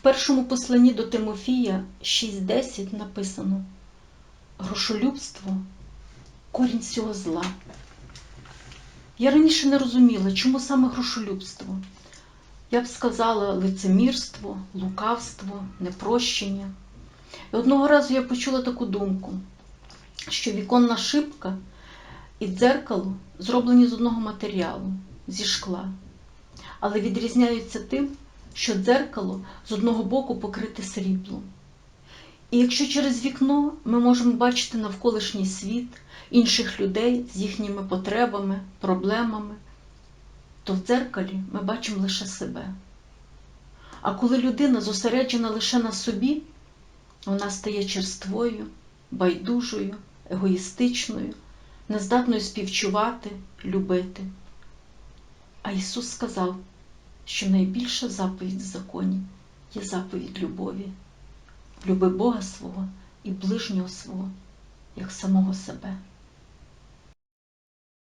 першому посланні до Тимофія 6.10 написано Грошолюбство корінь всього зла. Я раніше не розуміла, чому саме грошолюбство. Я б сказала лицемірство, лукавство, непрощення. І одного разу я почула таку думку, що віконна шибка і дзеркало зроблені з одного матеріалу, зі шкла, але відрізняються тим, що дзеркало з одного боку покрите сріблом. І якщо через вікно ми можемо бачити навколишній світ, інших людей з їхніми потребами, проблемами, то в дзеркалі ми бачимо лише себе. А коли людина зосереджена лише на собі, вона стає черствою, байдужою, егоїстичною, нездатною співчувати, любити. А Ісус сказав, що найбільша заповідь в законі є заповідь любові. Люби Бога свого і ближнього свого, як самого себе.